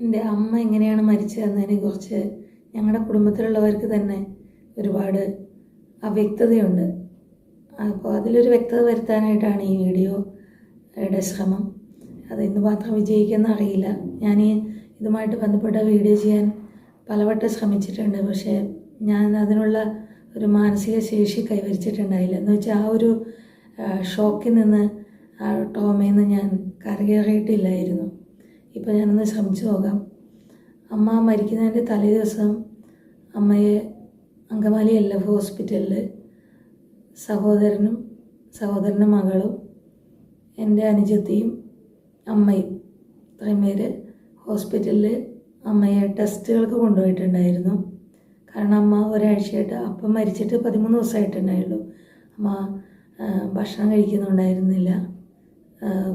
എന്റെ അമ്മ എങ്ങനെയാണ് മരിച്ചതെന്നതിനെ കുറിച്ച് ഞങ്ങളുടെ കുടുംബത്തിലുള്ളവർക്ക് തന്നെ ഒരുപാട് അവ്യക്തതയുണ്ട്. അപ്പോൾ അതിലൊരു വ്യക്തത വരുത്താനായിട്ടാണ് ഈ വീഡിയോയുടെ ശ്രമം. അത് ഇന്ന് മാത്രം വിജയിക്കുന്ന അറിയില്ല. ഞാൻ ഈ ഇതുമായിട്ട് ബന്ധപ്പെട്ട വീഡിയോ ചെയ്യാൻ പലവട്ടം ശ്രമിച്ചിട്ടുണ്ട്. പക്ഷേ ഞാൻ അതിനുള്ള ഒരു മാനസിക ശേഷി കൈവരിച്ചിട്ടുണ്ടായില്ല. എന്ന് വെച്ചാൽ ആ ഒരു ഷോക്കിൽ നിന്ന് ആ ടോമയിൽ നിന്ന് ഞാൻ കരകയറിയിട്ടില്ലായിരുന്നു. ഇപ്പോൾ ഞാനൊന്ന് ശ്രമിച്ചു നോക്കാം. അമ്മ മരിക്കുന്നതിന്റെ തലേ ദിവസം അമ്മയെ അങ്കമാലി എൽ എഫ് ഹോസ്പിറ്റലിൽ സഹോദരനും സഹോദരന്റെ മകളും എന്റെ അനുജത്തിയും അമ്മയും ഇത്രയും പേര് ഹോസ്പിറ്റലിൽ അമ്മയെ ടെസ്റ്റുകൾക്ക് കൊണ്ടുപോയിട്ടുണ്ടായിരുന്നു. കാരണം അമ്മ ഒരാഴ്ചയായിട്ട് അപ്പം മരിച്ചിട്ട് പതിമൂന്ന് ദിവസമായിട്ടുണ്ടായുള്ളൂ അമ്മ ഭക്ഷണം കഴിക്കുന്നുണ്ടായിരുന്നില്ല.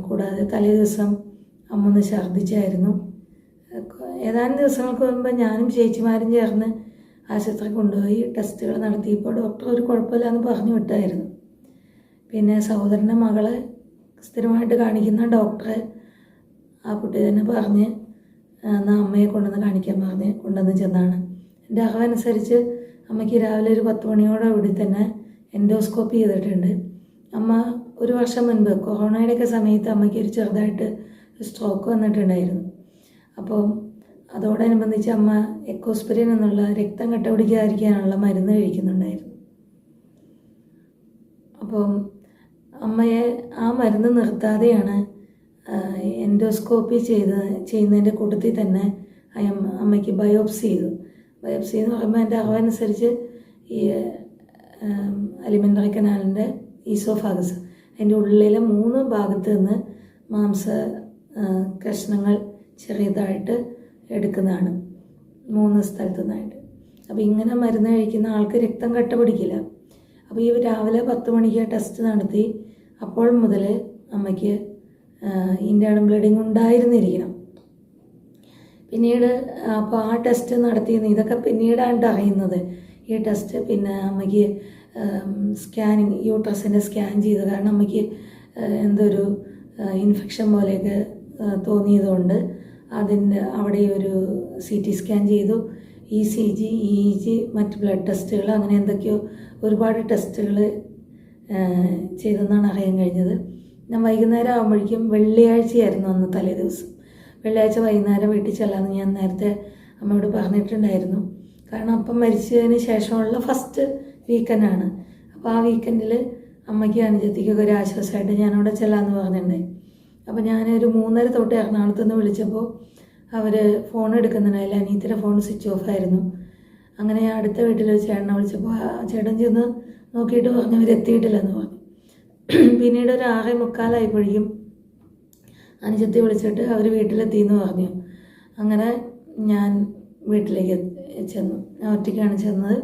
കൂടാതെ തലേ ദിവസം അമ്മ ഒന്ന് ഛർദ്ദിച്ചായിരുന്നു. ഏതാനും ദിവസങ്ങൾക്ക് മുമ്പ് ഞാനും ചേച്ചിമാരും ചേർന്ന് ആശുപത്രി കൊണ്ടുപോയി ടെസ്റ്റുകൾ നടത്തിയപ്പോൾ ഡോക്ടർ ഒരു കുഴപ്പമില്ല എന്ന് പറഞ്ഞു വിട്ടായിരുന്നു. പിന്നെ സഹോദരന്റെ മകളെ സ്ഥിരമായിട്ട് കാണിക്കുന്ന ഡോക്ടറെ ആ കുട്ടി തന്നെ പറഞ്ഞ് എന്നാൽ അമ്മയെ കൊണ്ടുവന്ന് കാണിക്കാൻ പറഞ്ഞ് കൊണ്ടുവന്ന് ചെന്നാണ്. എന്റെ അറിവനുസരിച്ച് അമ്മയ്ക്ക് രാവിലെ ഒരു പത്ത് മണിയോടെ ഇവിടെ തന്നെ എൻഡോസ്കോപ്പി ചെയ്തിട്ടുണ്ട്. അമ്മ ഒരു വർഷം മുൻപ് കൊറോണയുടെയൊക്കെ സമയത്ത് അമ്മയ്ക്ക് ഒരു ചെറുതായിട്ട് സ്ട്രോക്ക് വന്നിട്ടുണ്ടായിരുന്നു. അപ്പം അതോടനുബന്ധിച്ച് അമ്മ എക്കോസ്പിരിൻ എന്നുള്ള രക്തം കട്ട പിടിക്കാതിരിക്കാനുള്ള മരുന്ന് കഴിക്കുന്നുണ്ടായിരുന്നു. അപ്പം അമ്മയെ ആ മരുന്ന് നിർത്താതെയാണ് എൻഡോസ്കോപ്പി ചെയ്ത് ചെയ്യുന്നതിന്റെ കൂട്ടത്തിൽ തന്നെ അമ്മയ്ക്ക് ബയോപ്സി ചെയ്തു. ബയോപ്സി എന്ന് പറയുമ്പോൾ എന്റെ അറിവനുസരിച്ച് ഈ അലിമെന്ററി കനാലിന്റെ ഈസോഫാഗസ് അതിന്റെ ഉള്ളിലെ മൂന്ന് ഭാഗത്ത് നിന്ന് മാംസ കഷ്ണങ്ങൾ ചെറിയതായിട്ട് എടുക്കുന്നതാണ്. മൂന്ന് സ്ഥലത്തു നിന്നായിട്ട് അപ്പോൾ ഇങ്ങനെ മരുന്ന് കഴിക്കുന്ന ആൾക്ക് രക്തം കട്ട പിടിക്കില്ല. അപ്പോൾ ഈ രാവിലെ പത്ത് മണിക്ക് ടെസ്റ്റ് നടത്തി. അപ്പോൾ മുതൽ അമ്മയ്ക്ക് ഇന്റേണൽ ബ്ലീഡിങ് ഉണ്ടായിരുന്നിരിക്കണം. പിന്നീട് അപ്പോൾ ആ ടെസ്റ്റ് നടത്തിയെന്ന് ഇതൊക്കെ പിന്നീടാണ് അറിയുന്നത്. ഈ ടെസ്റ്റ് പിന്നെ അമ്മയ്ക്ക് സ്കാനിങ് യൂട്രസിന്റെ സ്കാൻ ചെയ്ത് കാരണം അമ്മയ്ക്ക് എന്തൊരു ഇൻഫെക്ഷൻ പോലെയൊക്കെ തോന്നിയതുകൊണ്ട് അതിന്റെ അവിടെ ഒരു സി ടി സ്കാൻ ചെയ്തു. E C G E G മറ്റ് ബ്ലഡ് ടെസ്റ്റുകൾ അങ്ങനെ എന്തൊക്കെയോ ഒരുപാട് ടെസ്റ്റുകൾ ചെയ്തെന്നാണ് അറിയാൻ കഴിഞ്ഞത്. ഞാൻ വൈകുന്നേരം ആകുമ്പോഴേക്കും വെള്ളിയാഴ്ചയായിരുന്നു അന്ന് തലേ ദിവസം. വെള്ളിയാഴ്ച വൈകുന്നേരം വീട്ടിൽ ചെല്ലാമെന്ന് ഞാൻ നേരത്തെ അമ്മയോട് പറഞ്ഞിട്ടുണ്ടായിരുന്നു. കാരണം അപ്പം മരിച്ചതിന് ശേഷമുള്ള ഫസ്റ്റ് വീക്കെൻഡാണ് അപ്പോൾ ആ വീക്കെൻഡിൽ അമ്മയ്ക്കും അനുജത്തിക്കൊക്കെ ഒരു ആശ്വാസമായിട്ട് ഞാനവിടെ ചെല്ലാമെന്ന് പറഞ്ഞിട്ടുണ്ടായി. അപ്പോൾ ഞാനൊരു മൂന്നര തൊട്ട് എറണാകുളത്ത് നിന്ന് വിളിച്ചപ്പോൾ അവർ ഫോൺ എടുക്കുന്നുണ്ടായില്ല അനീത്തിന്റെ ഫോൺ സ്വിച്ച് ഓഫ് ആയിരുന്നു. അങ്ങനെ ഞാൻ അടുത്ത വീട്ടിൽ ഒരു ചേട്ടനെ വിളിച്ചപ്പോൾ ആ ചേട്ടൻ ചെന്ന് നോക്കിയിട്ട് പറഞ്ഞു. അവരെത്തിയിട്ടില്ലെന്ന് പറഞ്ഞു. പിന്നീട് ഒരു ആറേ മുക്കാലായപ്പോഴേക്കും അനുജത്തി വിളിച്ചിട്ട് അവർ വീട്ടിലെത്തിയെന്ന് പറഞ്ഞു. അങ്ങനെ ഞാൻ വീട്ടിലേക്ക് ചെന്നു. ഞാൻ ഒറ്റയ്ക്കാണ് ചെന്നത്.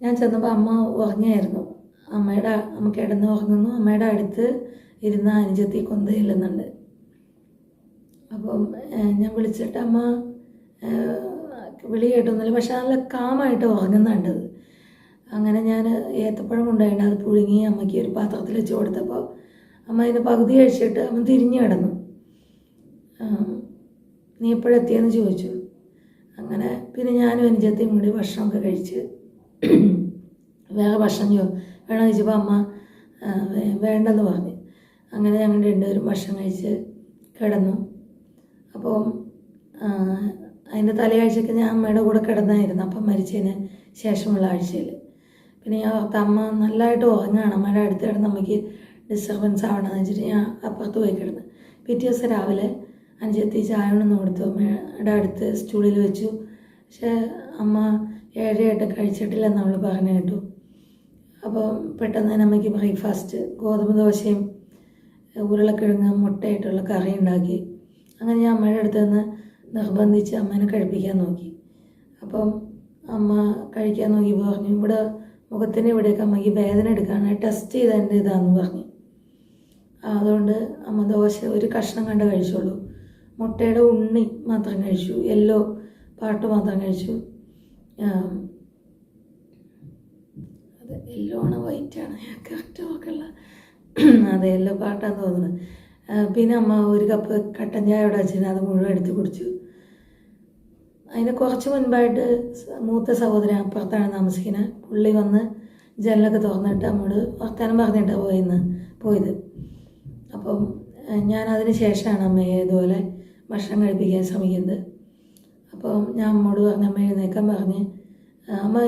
ഞാൻ ചെന്നപ്പോൾ അമ്മ ഉറങ്ങിയായിരുന്നു. അമ്മയുടെ അമ്മ കിടന്ന് ഉറങ്ങുന്നു. അമ്മയുടെ അടുത്ത് ഇരുന്ന അനുജത്തി കൊന്ത ചെല്ലുന്നുണ്ട്. അപ്പം ഞാൻ വിളിച്ചിട്ട് അമ്മ വിളി കേട്ടൊന്നുമില്ല പക്ഷെ നല്ല കാമായിട്ട് ഉറങ്ങുന്നുണ്ടത് അങ്ങനെ ഞാൻ ഏത്തപ്പഴം കൊണ്ടുപോയിട്ട് അത് പുഴുങ്ങി അമ്മയ്ക്ക് ഒരു പാത്രത്തിൽ വെച്ച് കൊടുത്തപ്പോൾ അമ്മ അതിന്റെ പകുതി കഴിച്ചിട്ട് അമ്മ തിരിഞ്ഞു കിടന്നു. നീ എപ്പോഴെത്തിയെന്ന് ചോദിച്ചു. അങ്ങനെ പിന്നെ ഞാനും അനുജത്തിയും കൂടി ഭക്ഷണമൊക്കെ കഴിച്ച് വേറെ ഭക്ഷണം ചോ വേണം ചോദിച്ചപ്പോൾ അമ്മ വേണ്ടെന്ന് പറഞ്ഞു. അങ്ങനെ ഞങ്ങൾ രണ്ടുപേരും ഭക്ഷണം കഴിച്ച് കിടന്നു. അപ്പം ആ, അതിന്റെ തലയാഴ്ചയ്ക്ക് ഞാൻ അമ്മയുടെ കൂടെ കിടന്നായിരുന്നു. അപ്പം മരിച്ചതിന് ശേഷമുള്ള ആഴ്ചയിൽ. പിന്നെ ഞാൻ അമ്മ നല്ലതായിട്ട് ഉറങ്ങുകയാണ്. അമ്മയുടെ അടുത്ത് കിടന്ന് അമ്മയ്ക്ക് ഡിസ്റ്റർബൻസ് ആവണമെന്ന് വെച്ചിട്ട് ഞാൻ അപ്പുറത്ത് പോയി കിടന്നു. പിറ്റേ ദിവസം രാവിലെ അഞ്ചെത്തി ചായ കൊണ്ടൊന്ന് കൊടുത്തു. അമ്മയുടെ അടുത്ത് സ്റ്റൂളിൽ വെച്ചു. പക്ഷേ അമ്മ ഏഴരയായിട്ട് കഴിച്ചിട്ടില്ലെന്ന് നമ്മൾ പറഞ്ഞു കേട്ടു. അപ്പോൾ പെട്ടെന്ന് തന്നെ അമ്മയ്ക്ക് ബ്രേക്ക്ഫാസ്റ്റ് ഗോതമ്പ് ദോശയും ഉരുളക്കിഴങ്ങ് മുട്ടയായിട്ടുള്ള കറി ഉണ്ടാക്കി. അങ്ങനെ ഞാൻ അമ്മയുടെ അടുത്ത് നിന്ന് നിർബന്ധിച്ച് അമ്മേനെ കഴിപ്പിക്കാൻ നോക്കി. അപ്പം അമ്മ കഴിക്കാൻ നോക്കി പറഞ്ഞു ഇവിടെ മുഖത്തിന് ഇവിടെയൊക്കെ അമ്മയ്ക്ക് വേദന എടുക്കാണ് ടെസ്റ്റ് ചെയ്തതിന്റെ ഇതാന്ന് പറഞ്ഞു. അതുകൊണ്ട് അമ്മ ദോശ ഒരു കഷ്ണം കണ്ട് കഴിച്ചോളൂ മുട്ടയുടെ ഉണ്ണി മാത്രം കഴിച്ചു യെല്ലോ പാട്ട് മാത്രം കഴിച്ചു. അത് യെല്ലോ ആണ് വൈറ്റ് ആണ്? കറക്റ്റ് നോക്കല്ല അതെ യെല്ലോ പാട്ടാന്ന് തോന്നുന്നു പിന്നെ അമ്മ ഒരു കപ്പ് കട്ടൻ ചായ വെച്ചിട്ട് അത് മുഴുവൻ എടുത്ത് കുടിച്ചു. അതിന് കുറച്ച് മുൻപായിട്ട് മൂത്ത സഹോദരൻ അപ്പുറത്താണ് താമസിക്കുന്നത് പുള്ളി വന്ന് ജനലൊക്കെ തുറന്നിട്ട് നമ്മോട് വർത്തമാനം പറഞ്ഞിട്ടാണ് പോയിന്ന് പോയത്. അപ്പം ഞാൻ അതിന് ശേഷമാണ് അമ്മയെ ഇതുപോലെ ഭക്ഷണം കഴിപ്പിക്കാൻ ശ്രമിക്കുന്നത്. അപ്പം ഞാൻ അമ്മോട് പറഞ്ഞ അമ്മ എഴുന്നേക്കാൻ പറഞ്ഞ്. അമ്മ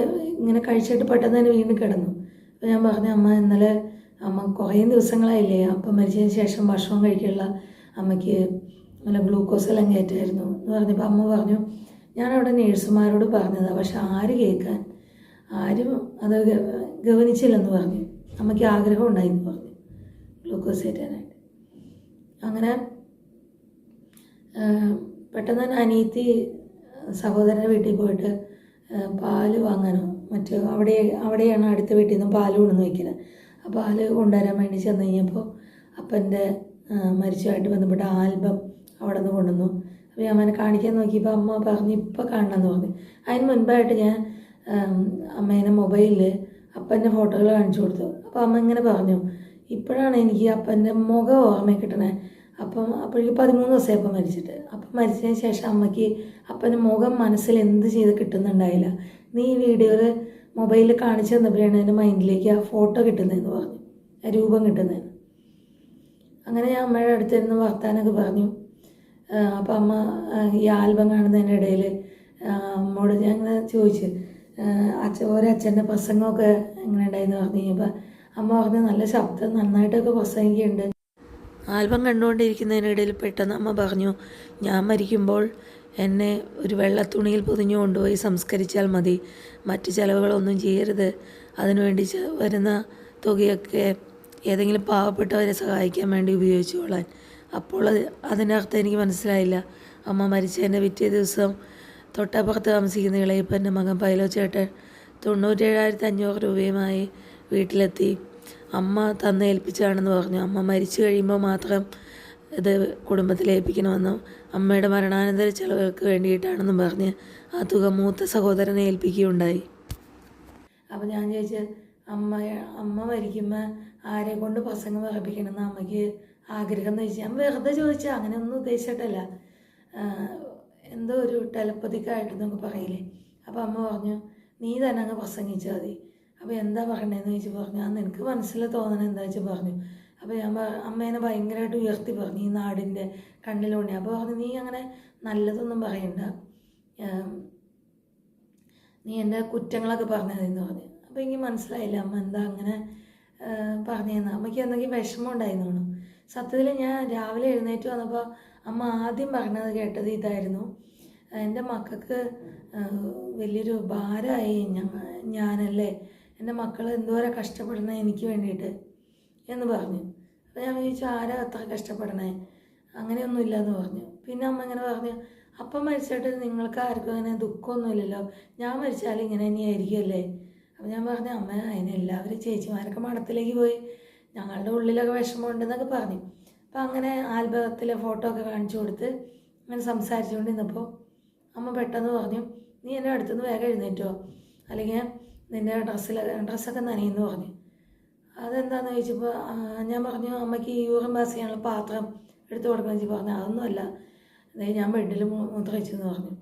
ഇങ്ങനെ കഴിച്ചിട്ട് പെട്ടെന്ന് തന്നെ വീണ്ടും കിടന്നു. അപ്പോൾ ഞാൻ പറഞ്ഞു അമ്മ ഇന്നലെ അമ്മ കുറേ ദിവസങ്ങളായില്ലേ? അപ്പം മരിച്ചതിന് ശേഷം ഭക്ഷണം കഴിക്കാനുള്ള അമ്മയ്ക്ക് നല്ല ഗ്ലൂക്കോസ് എല്ലാം കയറ്റായിരുന്നു എന്ന് പറഞ്ഞപ്പോൾ അമ്മ പറഞ്ഞു ഞാനവിടെ നേഴ്സുമാരോട് പറഞ്ഞതാണ് പക്ഷെ ആര് കേൾക്കാൻ? ആരും അത് ഗവനിച്ചില്ലെന്ന് പറഞ്ഞു. അമ്മയ്ക്ക് ആഗ്രഹം ഉണ്ടായിരുന്നു പറഞ്ഞു ഗ്ലൂക്കോസ് കയറ്റാനായിട്ട്. അങ്ങനെ പെട്ടെന്ന് തന്നെ അനിയത്തി സഹോദരന്റെ വീട്ടിൽ പോയിട്ട് പാൽ വാങ്ങാനോ മറ്റോ അവിടെ അവിടെയാണ് അടുത്ത വീട്ടിൽ നിന്ന് പാൽ കൊണ്ടുവന്ന് വയ്ക്കുന്നത്. ആ പാൽ കൊണ്ടുവരാൻ വേണ്ടി ചെന്ന് കഴിഞ്ഞപ്പോൾ അപ്പന്റെ മരിച്ചതായിട്ട് ബന്ധപ്പെട്ട ആൽബം അവിടെ നിന്ന് കൊണ്ടുവന്നു. അപ്പോൾ ഞാൻ അമ്മനെ കാണിക്കാൻ നോക്കിയപ്പോൾ അമ്മ പറഞ്ഞു ഇപ്പോൾ കാണണമെന്ന് പറഞ്ഞു. അതിന് മുൻപായിട്ട് ഞാൻ അമ്മേനെ മൊബൈലിൽ അപ്പന്റെ ഫോട്ടോകൾ കാണിച്ചു കൊടുത്തു. അപ്പോൾ അമ്മ ഇങ്ങനെ പറഞ്ഞു ഇപ്പോഴാണ് എനിക്ക് അപ്പന്റെ മുഖം ഓർമ്മ കിട്ടണേ. അപ്പം അപ്പോഴേക്ക് പതിമൂന്ന് ദിവസമായി അപ്പം മരിച്ചിട്ട്. അപ്പം മരിച്ചതിന് ശേഷം അമ്മയ്ക്ക് അപ്പന്റെ മുഖം മനസ്സിൽ എന്ത് ചെയ്ത് കിട്ടുന്നുണ്ടായില്ല. നീ ഈ വീഡിയോയിൽ മൊബൈലിൽ കാണിച്ചു തന്നപ്പോഴാണ് എന്റെ മൈൻഡിലേക്ക് ആ ഫോട്ടോ കിട്ടുന്നതെന്ന് പറഞ്ഞു. ആ രൂപം കിട്ടുന്നതെന്ന് അങ്ങനെ ഞാൻ അമ്മയുടെ അടുത്ത് നിന്ന് വർത്താനൊക്കെ പറഞ്ഞു. അപ്പം അമ്മ ഈ ആൽബം കാണുന്നതിന്റെ ഇടയിൽ അമ്മോട് ഞാൻ ചോദിച്ചു. അച്ഛ ഒരച്ഛന്റെ പ്രസംഗമൊക്കെ എങ്ങനെ ഉണ്ടായെന്ന് പറഞ്ഞു. കഴിഞ്ഞപ്പോൾ അമ്മ പറഞ്ഞു നല്ല ശബ്ദം നന്നായിട്ടൊക്കെ പ്രസംഗിക്കുന്നുണ്ട്. ആൽബം കണ്ടുകൊണ്ടിരിക്കുന്നതിനിടയിൽ പെട്ടെന്ന് അമ്മ പറഞ്ഞു ഞാൻ മരിക്കുമ്പോൾ എന്നെ ഒരു വെള്ളത്തുണിയിൽ പൊതിഞ്ഞു കൊണ്ടുപോയി സംസ്കരിച്ചാൽ മതി. മറ്റ് ചിലവുകളൊന്നും ചെയ്യരുത്. അതിനുവേണ്ടി വരുന്ന തുകയൊക്കെ ഏതെങ്കിലും പാവപ്പെട്ടവരെ സഹായിക്കാൻ വേണ്ടി ഉപയോഗിച്ചുകൊള്ളാൻ. അപ്പോൾ അത് അതിന്റെ അർത്ഥം എനിക്ക് മനസ്സിലായില്ല. അമ്മ മരിച്ചതിന്റെ പിറ്റേ ദിവസം തൊട്ടപ്പുറത്ത് താമസിക്കുന്ന ഇളയപ്പന്റെ മകൻ പൈലോ ചേട്ടൻ തൊണ്ണൂറ്റേഴായിരത്തി അഞ്ഞൂറ് രൂപയുമായി വീട്ടിലെത്തി. അമ്മ തന്നേൽപ്പിച്ചാണെന്ന് പറഞ്ഞു. അമ്മ മരിച്ചു കഴിയുമ്പോൾ മാത്രം ഇത് കുടുംബത്തിൽ ഏൽപ്പിക്കണമെന്നും അമ്മയുടെ മരണാനന്തര ചെലവുകൾക്ക് വേണ്ടിയിട്ടാണെന്നും പറഞ്ഞ് ആ തുക മൂത്ത സഹോദരനെ ഏൽപ്പിക്കുകയുണ്ടായി. അപ്പോൾ ഞാൻ ചോദിച്ചു അമ്മ അമ്മ മരിക്കുമ്പോൾ ആരെ കൊണ്ട് പ്രസംഗം പറപ്പിക്കണമെന്ന് അമ്മയ്ക്ക് ആഗ്രഹം എന്ന് ചോദിച്ചാൽ ഞാൻ വെറുതെ ചോദിച്ചാൽ അങ്ങനെ ഒന്നും ഉദ്ദേശിച്ചിട്ടല്ല എന്തോ ഒരു ടെലപ്പതിക്കായിട്ട് നമുക്ക് പറയില്ലേ. അപ്പോൾ അമ്മ പറഞ്ഞു നീ തന്നെ അങ്ങ് പ്രസംഗിച്ചാൽ മതി. അപ്പോൾ എന്താ പറയണേന്ന് ചോദിച്ചു പറഞ്ഞു ആ നിനക്ക് മനസ്സിൽ തോന്നണ എന്താ? വെച്ചാൽ പറഞ്ഞു. അപ്പോൾ ഞാൻ അമ്മേനെ ഭയങ്കരമായിട്ട് ഉയർത്തി പറഞ്ഞു ഈ നാടിന്റെ കണ്ണിലൂടെ. അപ്പോൾ പറഞ്ഞു നീ അങ്ങനെ നല്ലതൊന്നും പറയണ്ട. നീ എന്റെ കുറ്റങ്ങളൊക്കെ പറഞ്ഞതെന്ന് പറഞ്ഞു. അപ്പോൾ എനിക്ക് മനസ്സിലായില്ല അമ്മ എന്താ അങ്ങനെ പറഞ്ഞതെന്ന് അമ്മയ്ക്ക് എന്തെങ്കിലും വിഷമം ഉണ്ടായിരുന്നു? സത്യത്തിൽ ഞാൻ രാവിലെ എഴുന്നേറ്റ് വന്നപ്പോൾ അമ്മ ആദ്യം പറഞ്ഞത് കേട്ടത് ഇതായിരുന്നു. എന്റെ മക്കൾക്ക് വലിയൊരു ഭാരമായി ഞാൻ ഞാനല്ലേ? എന്റെ മക്കൾ എന്തോരം കഷ്ടപ്പെടുന്നത് എനിക്ക് വേണ്ടിയിട്ട്. എന്ന് പറഞ്ഞു. അപ്പോൾ ഞാൻ ചോദിച്ചു ആരാ അത്ര കഷ്ടപ്പെടണേ അങ്ങനെയൊന്നുമില്ല എന്ന് പറഞ്ഞു. പിന്നെ അമ്മ ഇങ്ങനെ പറഞ്ഞു അപ്പം മരിച്ചിട്ട് നിങ്ങൾക്ക് ആർക്കും അങ്ങനെ ദുഃഖമൊന്നുമില്ലല്ലോ. ഞാൻ മരിച്ചാൽ ഇങ്ങനെ തന്നെയായിരിക്കുമല്ലേ? അപ്പം ഞാൻ പറഞ്ഞു അമ്മ അതിന് എല്ലാവരും ചേച്ചിമാരൊക്കെ മഠത്തിലേക്ക് പോയി. ഞങ്ങളുടെ ഉള്ളിലൊക്കെ വിഷമമുണ്ടെന്നൊക്കെ പറഞ്ഞു. അപ്പം അങ്ങനെ ആൽബത്തിലെ ഫോട്ടോ ഒക്കെ കാണിച്ചു കൊടുത്ത് അങ്ങനെ സംസാരിച്ചുകൊണ്ട് ഇന്നപ്പോൾ അമ്മ പെട്ടെന്ന് പറഞ്ഞു നീ എന്റെ അടുത്തുനിന്ന് വേഗം എഴുന്നേറ്റോ അല്ലെങ്കിൽ നിന്റെ ഡ്രസ്സിൽ ഡ്രസ്സൊക്കെ നനയെന്ന് പറഞ്ഞു. അതെന്താണെന്ന് ചോദിച്ചപ്പോൾ ഞാൻ പറഞ്ഞു അമ്മയ്ക്ക് യൂറിൻ പാസ് ചെയ്യാനുള്ള പാത്രം എടുത്തു കൊടുക്കണമെന്ന് വെച്ച് പറഞ്ഞു. അതൊന്നുമല്ല. അതായത് ഞാൻ ബെഡിൽ മൂത്ര വെച്ചെന്ന് പറഞ്ഞു.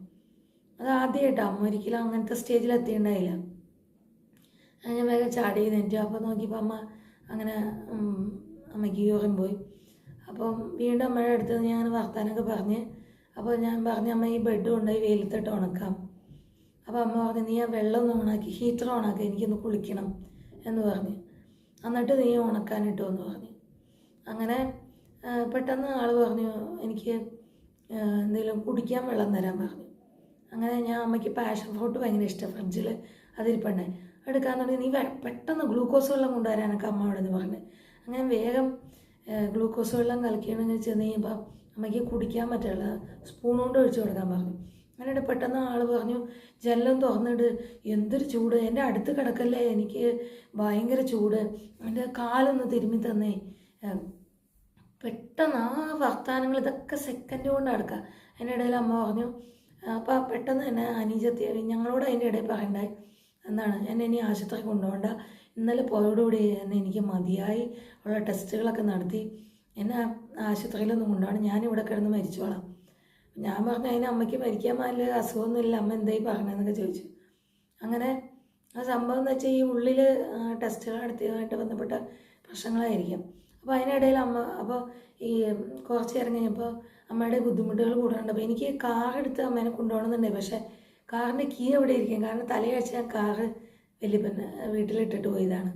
അത് ആദ്യമായിട്ടാണ് അമ്മ ഒരിക്കലും അങ്ങനത്തെ സ്റ്റേജിൽ എത്തിയിട്ടുണ്ടായില്ല ഞാൻ വേഗം ചാടി എഴുന്നേറ്റു. അപ്പോൾ നോക്കിയപ്പോൾ അമ്മ അങ്ങനെ അമ്മയ്ക്ക് യൂറിൻ പോയി. അപ്പം വീണ്ടും അമ്മയുടെ അടുത്ത് ഞാൻ വർത്താനൊക്കെ പറഞ്ഞ്. അപ്പോൾ ഞാൻ പറഞ്ഞു അമ്മ ഈ ബെഡ് കൊണ്ടുപോയി വെയിലത്തിട്ട് ഉണക്കാം. അപ്പോൾ അമ്മ പറഞ്ഞു നീ ആ വെള്ളം ഒന്ന് ഓണാക്കി ഹീറ്റർ ഓണാക്കി എനിക്കൊന്ന് കുളിക്കണം എന്ന് പറഞ്ഞു. എന്നിട്ട് നീ ഉണക്കാനിട്ടോ എന്ന് പറഞ്ഞു. അങ്ങനെ പെട്ടെന്ന് ആൾ പറഞ്ഞു എനിക്ക് എന്തെങ്കിലും കുടിക്കാൻ വെള്ളം തരാൻ പറഞ്ഞു. അങ്ങനെ ഞാൻ അമ്മയ്ക്ക് പാഷൻ ഫ്രൂട്ട് ഭയങ്കര ഇഷ്ടം ഫ്രിഡ്ജിൽ അതിരിപ്പണ്ടായി എടുക്കാൻ തുടങ്ങി നീ പെട്ടെന്ന് ഗ്ലൂക്കോസ് വെള്ളം കൊണ്ടുവരാനൊക്കെ അമ്മ അവിടെ നിന്ന് പറഞ്ഞു. അങ്ങനെ വേഗം ഗ്ലൂക്കോസ് വെള്ളം കലക്കിയാണെങ്കിൽ ചെന്ന് കഴിയുമ്പോൾ അമ്മയ്ക്ക് കുടിക്കാൻ പറ്റില്ല സ്പൂൺ കൊണ്ട് ഒഴിച്ചു കൊടുക്കാൻ പറഞ്ഞു. അങ്ങനെ പെട്ടെന്ന് ആൾ പറഞ്ഞു ജനലും തുറന്നിട്ട് എന്തൊരു ചൂട്. എന്റെ അടുത്ത് കിടക്കല്ലേ. എനിക്ക് ഭയങ്കര ചൂട്. എന്റെ കാലൊന്ന് തിരുമ്മി തന്നേ. പെട്ടെന്ന് ആ വർത്തമാനങ്ങൾ ഇതൊക്കെ സെക്കൻഡ് കൊണ്ട് അടുക്കുക അതിന്റെ ഇടയിൽ അമ്മ പറഞ്ഞു അപ്പോൾ പെട്ടെന്ന് തന്നെ അനീജത്തി ഞങ്ങളോട് അതിന്റെ ഇടയിൽ പറയണ്ടായി എന്നാണ് എന്നെ ഇനി ആശുപത്രി കൊണ്ടുപോകണ്ട. ഇന്നലെ പോയോടുകൂടി എന്നെ എനിക്ക് മതിയായി. ഉള്ള ടെസ്റ്റുകളൊക്കെ നടത്തി. എന്നെ ആശുപത്രിയിലൊന്നും കൊണ്ടുപോകണം. ഞാനിവിടെ കിടന്ന് മരിച്ചോളാം. ഞാൻ പറഞ്ഞു അതിന് അമ്മയ്ക്ക് മരിക്കാൻ പാടില്ല അസുഖമൊന്നുമില്ല അമ്മ എന്തായി പറഞ്ഞതെന്നൊക്കെ ചോദിച്ചു. അങ്ങനെ ആ സംഭവം എന്ന് വെച്ചാൽ ഈ ഉള്ളിൽ ടെസ്റ്റുകൾ നടത്തിയതുമായിട്ട് ബന്ധപ്പെട്ട പ്രശ്നങ്ങളായിരിക്കും. അപ്പോൾ അതിനിടയിൽ അമ്മ അപ്പോൾ ഈ കുറച്ച് നേരം കഴിഞ്ഞപ്പോൾ അമ്മയുടെ ബുദ്ധിമുട്ടുകൾ കൂടുന്നുണ്ട് അപ്പോൾ എനിക്ക് കാർ എടുത്ത് അമ്മേനെ കൊണ്ടുപോകണമെന്നുണ്ടായി പക്ഷേ കാറിന്റെ കീ എവിടെ ഇരിക്കും. കാരണം തലയാഴ്ച ഞാൻ കാറ് വീട്ടിലിട്ടിട്ട് പോയതാണ്.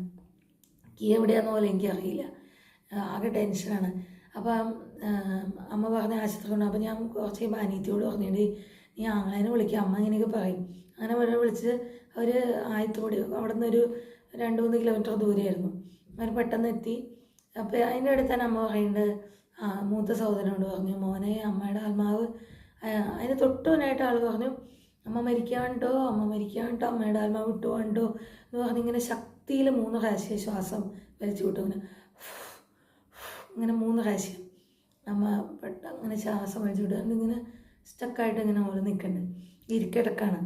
കീ എവിടെയാണെന്ന് പോലും എനിക്കറിയില്ല. ആകെ ടെൻഷനാണ്. അപ്പം അമ്മ പറഞ്ഞ ആശുപത്രി കൊണ്ട് അപ്പം ഞാൻ കുറച്ച് കഴിയുമ്പോൾ പറഞ്ഞിട്ട് നീ ആങ്ങളേനെ വിളിക്കുക അമ്മ ഇങ്ങനെയൊക്കെ പറയും. അങ്ങനെ ഇവിടെ വിളിച്ച് അവർ ആയത്തോടി അവിടെ നിന്നൊരു രണ്ട് മൂന്ന് കിലോമീറ്റർ ദൂരെയായിരുന്നു. അവർ പെട്ടെന്ന് എത്തി. അപ്പോൾ അതിന്റെ അടുത്ത് തന്നെ അമ്മ പറയുന്നുണ്ട് ആ മൂത്ത സഹോദരനോട് പറഞ്ഞു മോനെ അമ്മയുടെ ആത്മാവ് അതിന് തൊട്ടുവനായിട്ട് ആൾ പറഞ്ഞു അമ്മ മരിക്കാണ്ടോ അമ്മ മരിക്കാണ്ടോ അമ്മയുടെ ആത്മാവ് വിട്ടുപോകണ്ടോ എന്ന് പറഞ്ഞ് ഇങ്ങനെ ശക്തിയിൽ മൂന്ന് പ്രാവശ്യം ശ്വാസം വലിച്ചു വിട്ടു ഇങ്ങനെ മൂന്ന് പ്രാവശ്യം. അമ്മ പെട്ടെന്ന് അങ്ങനെ ശ്വാസം വലിച്ചുവിടുക ഇങ്ങനെ സ്റ്റക്കായിട്ട് ഇങ്ങനെ ഓരോ നിൽക്കുന്നുണ്ട് ഇരിക്കിടക്കാണ്.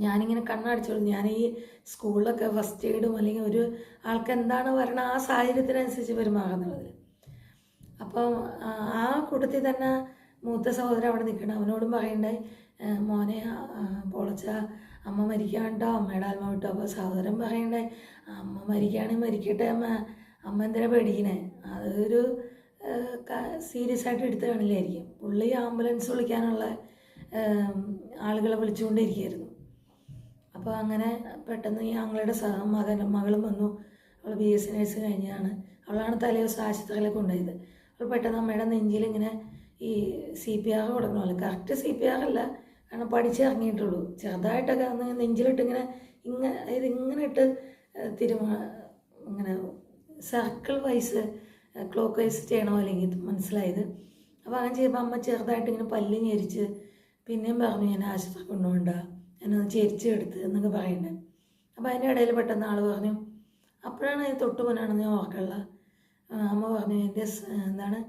ഞാനിങ്ങനെ കണ്ണടച്ചോളൂ. ഞാൻ ഈ സ്കൂളിലൊക്കെ ഫസ്റ്റ് എയ്ഡും അല്ലെങ്കിൽ ഒരു ആൾക്ക് എന്താണ് പറയണത് ആ സാഹചര്യത്തിനനുസരിച്ച് പെരുമാറുന്നുള്ളത്. അപ്പം ആ, കൂട്ടത്തിൽ തന്നെ മൂത്ത സഹോദരൻ അവിടെ നിൽക്കണം അവനോടും പറയണ്ടേ "ഏ, മോനെ പൊളച്ച അമ്മ മരിക്കാണ്ടോ അമ്മയുടെ ആത്മ വിട്ടോ. അപ്പോൾ സഹോദരൻ പറയണ്ടേ അമ്മ മരിക്കുകയാണെങ്കിൽ മരിക്കട്ടെ അമ്മ. അമ്മ എന്തിനാ പേടിക്കണേ? അതൊരു സീരിയസ് ആയിട്ട് എടുത്ത് കാണില്ലായിരിക്കും. പുള്ളി ആംബുലൻസ് വിളിക്കാനുള്ള ആളുകളെ വിളിച്ചുകൊണ്ടിരിക്കുകയായിരുന്നു. അപ്പോൾ അങ്ങനെ പെട്ടെന്ന് ഈ ആങ്ങളുടെ സഹ മകൻ മകളും വന്നു. അവൾ ബി എസ് സി നേഴ്സ് കഴിഞ്ഞാണ്. അവളാണ് തലേ ദിവസം ആശുപത്രിയിലേക്ക് കൊണ്ടുപോയത്. അവൾ പെട്ടെന്ന് അമ്മയുടെ നെഞ്ചിൽ ഇങ്ങനെ ഈ സി പി ആർ കൊടുക്കണമല്ലോ കറക്റ്റ് സി പി ആർ അല്ല. കാരണം പഠിച്ചിറങ്ങിയിട്ടുള്ളൂ ചെറുതായിട്ടൊക്കെ അന്ന് നെഞ്ചിലിട്ട് ഇങ്ങനെ ഇങ്ങനെ അതായത് ഇങ്ങനെ ഇട്ട് തിരുമ ഇങ്ങനെ സർക്കിൾ വൈസ് ക്ലോക്ക് വൈസ് ചെയ്യണ പോലെ എനിക്ക് മനസ്സിലായത്? അപ്പോൾ അങ്ങനെ ചെയ്യുമ്പോൾ അമ്മ ചെറുതായിട്ട് ഇങ്ങനെ പല്ല് ഞെരിച്ച് പിന്നെയും പറഞ്ഞു ഞാൻ ആശുപത്രി കൊണ്ടുപോകണ്ട എന്നൊന്ന് ചെരിച്ച് എടുത്ത് എന്നൊക്കെ പറയുന്നത്. അപ്പോൾ അതിന്റെ ഇടയിൽ പെട്ടെന്ന് ആൾ പറഞ്ഞു അപ്പോഴാണ് ഈ തൊട്ട് മുന്നാണെന്ന് ഞാൻ ഓർക്കുള്ള അമ്മ പറഞ്ഞു എന്റെ എന്താണ്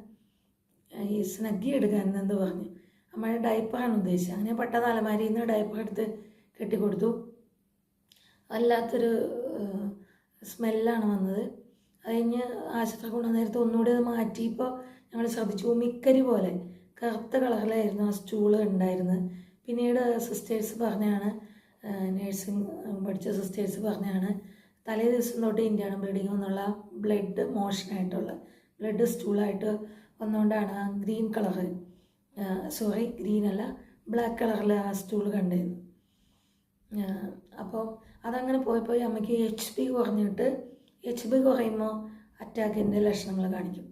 ഈ സ്നഗ്ഗി എടുക്കാൻ എന്തോ പറഞ്ഞു. അമ്മയുടെ ഡയപ്പറാണ് ഉദ്ദേശിച്ചത്. അങ്ങനെ പെട്ടെന്ന് അലമാരിയിൽ നിന്ന് ഡയപ്പർ എടുത്ത് കെട്ടിക്കൊടുത്തു. വല്ലാത്തൊരു സ്മെല്ലാണ് വന്നത്. അത് കഴിഞ്ഞ് ആശുപത്രി കൊണ്ടുവന്ന നേരത്തെ ഒന്നുകൂടി അത് മാറ്റിയപ്പോൾ ഞങ്ങൾ ശ്രദ്ധിച്ചു. മിക്കരി പോലെ കറുത്ത കളറിലായിരുന്നു ആ സ്റ്റൂൾ ഉണ്ടായിരുന്നത്. പിന്നീട് സിസ്റ്റേഴ്സ് പറഞ്ഞാണ് നേഴ്സിംഗ് പഠിച്ച സിസ്റ്റേഴ്സ് പറഞ്ഞാണ് തലേ ദിവസം തൊട്ട് ഇന്ത്യയാണ് ബ്ലീഡിങ് എന്നുള്ള ബ്ലഡ് മോഷനായിട്ടുള്ള ബ്ലഡ് സ്റ്റൂളായിട്ട് വന്നുകൊണ്ടാണ് ആ ഗ്രീൻ കളറ് സോറി ഗ്രീൻ അല്ല ബ്ലാക്ക് കളറിൽ ആ സ്റ്റൂൾ കണ്ടിരുന്നു അപ്പോൾ അതങ്ങനെ പോയി പോയി അമ്മയ്ക്ക് എച്ച് പി കുറഞ്ഞിട്ട് എച്ച് ബി കുറയുമ്പോൾ അറ്റാക്കിന്റെ ലക്ഷണങ്ങൾ കാണിക്കും.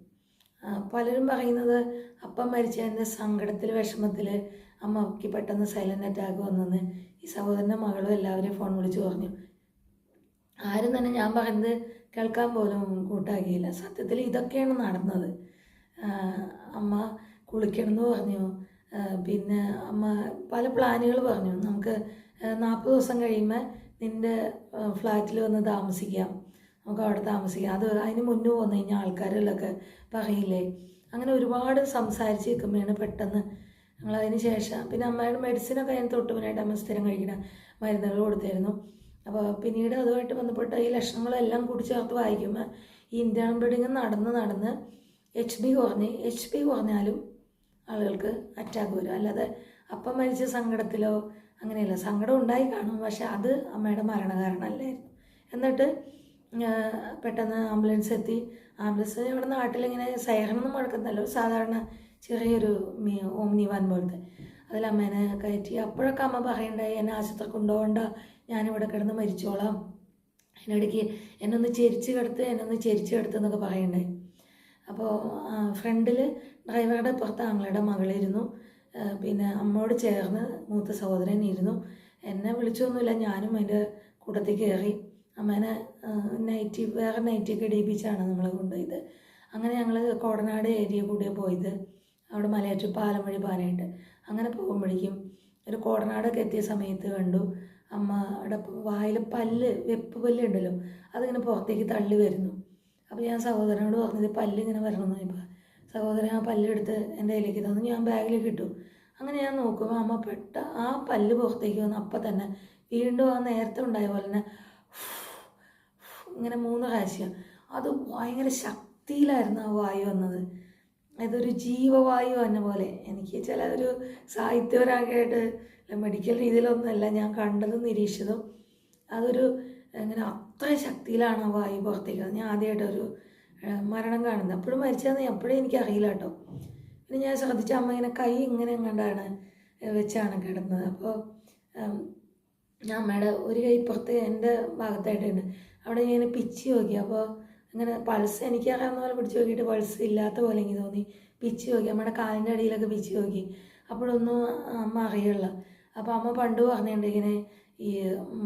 പലരും പറയുന്നത് അപ്പം മരിച്ചതിന്റെ സങ്കടത്തിൽ വിഷമത്തിൽ അമ്മയ്ക്ക് പെട്ടെന്ന് സൈലന്റ് അറ്റാക്ക് വന്നെന്ന് ഈ സഹോദരന്റെ മകളും എല്ലാവരെയും ഫോൺ വിളിച്ച് പറഞ്ഞു. ആരും തന്നെ ഞാൻ പറയുന്നത് കേൾക്കാൻ പോലും കൂട്ടാക്കിയില്ല. സത്യത്തിൽ ഇതൊക്കെയാണ് നടന്നത്. അമ്മ കുളിക്കണമെന്ന് പറഞ്ഞു. പിന്നെ അമ്മ പല പ്ലാനുകൾ പറഞ്ഞു. നമുക്ക് നാൽപ്പത് ദിവസം കഴിയുമ്പോൾ നിന്റെ ഫ്ലാറ്റിൽ വന്ന് താമസിക്കാം. നമുക്ക് അവിടെ താമസിക്കാം. അത് അതിന് മുന്നേ വന്നു കഴിഞ്ഞാൽ ആൾക്കാരിലൊക്കെ പറയില്ലേ? അങ്ങനെ ഒരുപാട് സംസാരിച്ച് നിൽക്കുമ്പോഴാണ് പെട്ടെന്ന് ഞങ്ങൾ അതിന് ശേഷം പിന്നെ അമ്മയുടെ മെഡിസിനൊക്കെ അതിന് തൊട്ട് മുന്നായിട്ട് അമ്മ സ്ഥിരം കഴിക്കുന്ന മരുന്നുകൾ കൊടുത്തായിരുന്നു. അപ്പോൾ പിന്നീട് അതുമായിട്ട് ബന്ധപ്പെട്ട ഈ ലക്ഷണങ്ങളെല്ലാം കൂടി ചേർത്ത് വായിക്കുമ്പോൾ ഈ ഇന്ത്യൻ ബ്ലീഡിങ് നടന്ന് നടന്ന് എച്ച് ബി കുറഞ്ഞ് എച്ച് പി കുറഞ്ഞാലും ആളുകൾക്ക് അറ്റാക്ക് വരും. അല്ലാതെ അപ്പം മരിച്ച സങ്കടത്തിലോ അങ്ങനെയല്ല. സങ്കടം ഉണ്ടായി കാണും. പക്ഷെ അത് അമ്മയുടെ മരണകാരണമല്ലായിരുന്നു. എന്നിട്ട് പെട്ടെന്ന് ആംബുലൻസ് എത്തി. ആംബുലൻസ് ഇവിടെ നാട്ടിലിങ്ങനെ സൈറനൊന്നും മുഴക്കുന്നല്ലോ സാധാരണ ചെറിയൊരു ഓംനി വാൻ പോലത്തെ. അതിൽ അമ്മേനെ കയറ്റി. അപ്പോഴൊക്കെ അമ്മ പറയണ്ടായി എന്നെ ആശുപത്രി കൊണ്ടുപോകണ്ട. ഞാനിവിടെ കിടന്ന് മരിച്ചോളാം. അതിനിടയ്ക്ക് എന്നൊന്ന് ചെരിച്ച് കിടത്ത് എന്നൊന്ന് ചെരിച്ച് കിടത്ത് എന്നൊക്കെ പറയണ്ടായി അപ്പോൾ ഫ്രണ്ടിൽ ഡ്രൈവറുടെ പുറത്ത് ആങ്ങളുടെ മകളിരുന്നു. പിന്നെ അമ്മയോട് ചേർന്ന് മൂത്ത സഹോദരൻ ഇരുന്നു. എന്നെ വിളിച്ചൊന്നുമില്ല. ഞാനും അതിന്റെ കൂട്ടത്തിൽ കയറി. അമ്മേനെ നൈറ്റി വേറെ നൈറ്റിയൊക്കെ ഇടിയിപ്പിച്ചാണ് നമ്മൾ കൊണ്ടുപോയത്. അങ്ങനെ ഞങ്ങൾ കോടനാട് ഏരിയ കൂടിയാണ് പോയത്. അവിടെ മലയാറ്റൂർ പാലം വഴി പാനായിട്ട് അങ്ങനെ പോകുമ്പോഴേക്കും ഒരു കോടനാടൊക്കെ എത്തിയ സമയത്ത് കണ്ടു അമ്മയുടെ വായിൽ പല്ല് വെപ്പ് പല്ല് ഉണ്ടല്ലോ അതിങ്ങനെ പുറത്തേക്ക് തള്ളി വരുന്നു. അപ്പോൾ ഞാൻ സഹോദരനോട് പറഞ്ഞത് പല്ല് ഇങ്ങനെ വരണമെന്ന് ചോദിപ്പോൾ സഹോദരൻ ആ പല്ലെടുത്ത് എന്റെ കയ്യിലേക്ക് തന്നു ഞാൻ ബാഗിലേക്ക് ഇട്ടു. അങ്ങനെ ഞാൻ നോക്കുമ്പോൾ അമ്മ പെട്ട ആ പല്ല് പുറത്തേക്ക് വന്ന് അപ്പം തന്നെ വീണ്ടും ആ നേരത്തെ ഉണ്ടായ പോലെ തന്നെ ഇങ്ങനെ മൂന്ന് പ്രാവശ്യം അത് ഭയങ്കര ശക്തിയിലായിരുന്നു ആ വായു വന്നത്. അതൊരു ജീവവായു എന്ന പോലെ. എനിക്ക് ചില ഒരു സാഹിത്യപരമായിട്ട് മെഡിക്കൽ രീതിയിലൊന്നുമല്ല ഞാൻ കണ്ടതും നിരീക്ഷിച്ചതും. അതൊരു ഇങ്ങനെ അത്ര ശക്തിയിലാണ് ആ വായു പുറത്തേക്ക്. ഞാൻ ആദ്യമായിട്ടൊരു മരണം കാണുന്നത്. അപ്പോഴും മരിച്ചതെന്ന് എപ്പോഴും എനിക്കറിയില്ല കേട്ടോ. പിന്നെ ഞാൻ ശ്രദ്ധിച്ച അമ്മ ഇങ്ങനെ കൈ ഇങ്ങനെ കണ്ടാണ് വെച്ചാണ് കിടന്നത്. അപ്പോൾ ഞാൻ അമ്മയുടെ ഒരു കൈ പുറത്ത് എന്റെ ഭാഗത്തായിട്ടുണ്ട്. അവിടെ ഞാൻ പിച്ച് നോക്കി. അപ്പോൾ അങ്ങനെ പൾസ് എനിക്കറിയാവുന്ന പോലെ പിടിച്ച് നോക്കിയിട്ട് പൾസ് ഇല്ലാത്ത പോലെ എനിക്ക് തോന്നി. പിച്ച് നോക്കി. അമ്മയുടെ കാലിന്റെ അടിയിലൊക്കെ പിച്ച് നോക്കി. അപ്പോഴൊന്നും അമ്മ അറിയുള്ള അപ്പോൾ അമ്മ പണ്ട് പറഞ്ഞിട്ടുണ്ട് ഇങ്ങനെ ഈ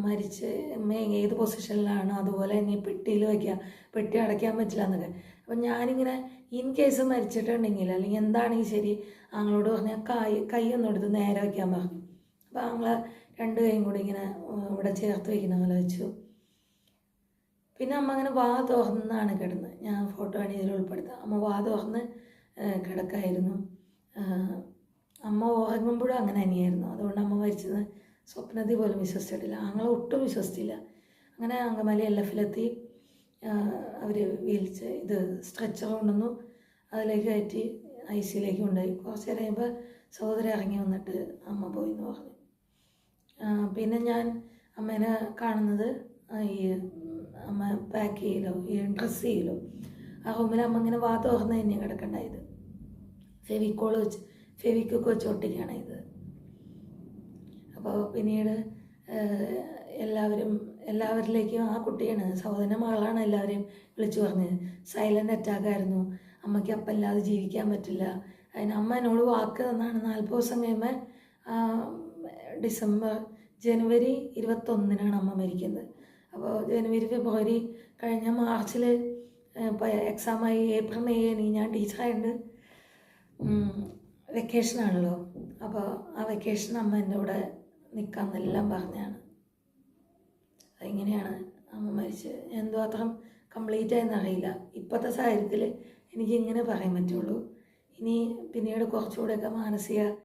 മരിച്ച് ഏത് പൊസിഷനിലാണോ അതുപോലെ തന്നെ പെട്ടിയിൽ വയ്ക്കുക പെട്ടി അടയ്ക്കാൻ പറ്റില്ല എന്നൊക്കെ. അപ്പം ഞാനിങ്ങനെ ഇൻ കേസ് മരിച്ചിട്ടുണ്ടെങ്കിൽ അല്ലെങ്കിൽ എന്താണെങ്കിൽ ശരി ആങ്ങളോട് പറഞ്ഞാൽ കൈ കൈ ഒന്നും എടുത്ത് നേരെ വയ്ക്കാൻ പറഞ്ഞു. അപ്പോൾ ആങ്ങളെ രണ്ട് കൈയും കൂടി ഇങ്ങനെ ഇവിടെ ചേർത്ത് വയ്ക്കുന്ന പോലെ വെച്ചു. പിന്നെ അമ്മ അങ്ങനെ വാ തുറന്നാണ് കിടന്നത് ഞാൻ ഫോട്ടോ ആണ് ഇതിൽ ഉൾപ്പെടുത്തുക അമ്മ വാ തുറന്ന് കിടക്കായിരുന്നു. അമ്മ ഉറങ്ങുമ്പോഴും അങ്ങനെ തന്നെയായിരുന്നു. അതുകൊണ്ട് അമ്മ മരിച്ചത് സ്വപ്നത്തിൽ പോലും വിശ്വസിച്ചിട്ടില്ല. ആങ്ങളെ ഒട്ടും വിശ്വസിച്ചില്ല. അങ്ങനെ അങ്കമാലി എൽ എഫിലെത്തി അവർ വീൽച്ച് ഇത് സ്ട്രെച്ചർ കൊണ്ടുവന്നു. അതിലേക്ക് കയറ്റി ഐ സിയിലേക്ക് കൊണ്ടുപോയി. കുറച്ച് കഴിയുമ്പോൾ സഹോദരൻ ഇറങ്ങി വന്നിട്ട് അമ്മ പോയി എന്ന് പറഞ്ഞു പിന്നെ ഞാൻ അമ്മേനെ കാണുന്നത് ഈ അമ്മ പാക്ക് ചെയ്യലോ ഡ്രസ്സ് ചെയ്യലോ ആ റൂമിൽ അമ്മ ഇങ്ങനെ വാ തുറന്ന് തന്നെ കിടക്കണ്ടായത് ഫെവിക്കോൾ വെച്ച് ഫെവിക്കൊക്കെ വെച്ച് ഒട്ടിക്കുകയാണ് ഇത്. അപ്പോൾ പിന്നീട് എല്ലാവരും എല്ലാവരിലേക്കും ആ കുട്ടിയാണ് സഹോദരന്റെ മകളാണ് എല്ലാവരെയും വിളിച്ചു പറഞ്ഞത് സൈലന്റ് അറ്റാക്കായിരുന്നു അമ്മയ്ക്ക് അപ്പം ഇല്ലാതെ ജീവിക്കാൻ പറ്റില്ല. അതിന് അമ്മ എന്നോട് വാക്ക് തന്നാണ്. നാൽപ്പത് ദിവസം കഴിയുമ്പോൾ ഡിസംബർ ജനുവരി ഇരുപത്തൊന്നിനാണ് അമ്മ മരിക്കുന്നത്. അപ്പോൾ ജനുവരി ഫെബ്രുവരി കഴിഞ്ഞ മാർച്ചിൽ എക്സാമായി ഏപ്രിൽ മെയ് ഇനി ഞാൻ ടീച്ചറായിട്ട് വെക്കേഷനാണല്ലോ അപ്പോൾ ആ വെക്കേഷൻ അമ്മ എന്റെ കൂടെ നിൽക്കാമെന്നെല്ലാം പറഞ്ഞാണ്. അതിങ്ങനെയാണ് അമ്മ മരിച്ചത് എന്തുമാത്രം കംപ്ലീറ്റ് ആയെന്ന് അറിയില്ല. ഇപ്പോഴത്തെ സാഹചര്യത്തിൽ എനിക്കിങ്ങനെ പറയാൻ പറ്റുള്ളൂ. ഇനി പിന്നീട് കുറച്ചുകൂടെയൊക്കെ മാനസിക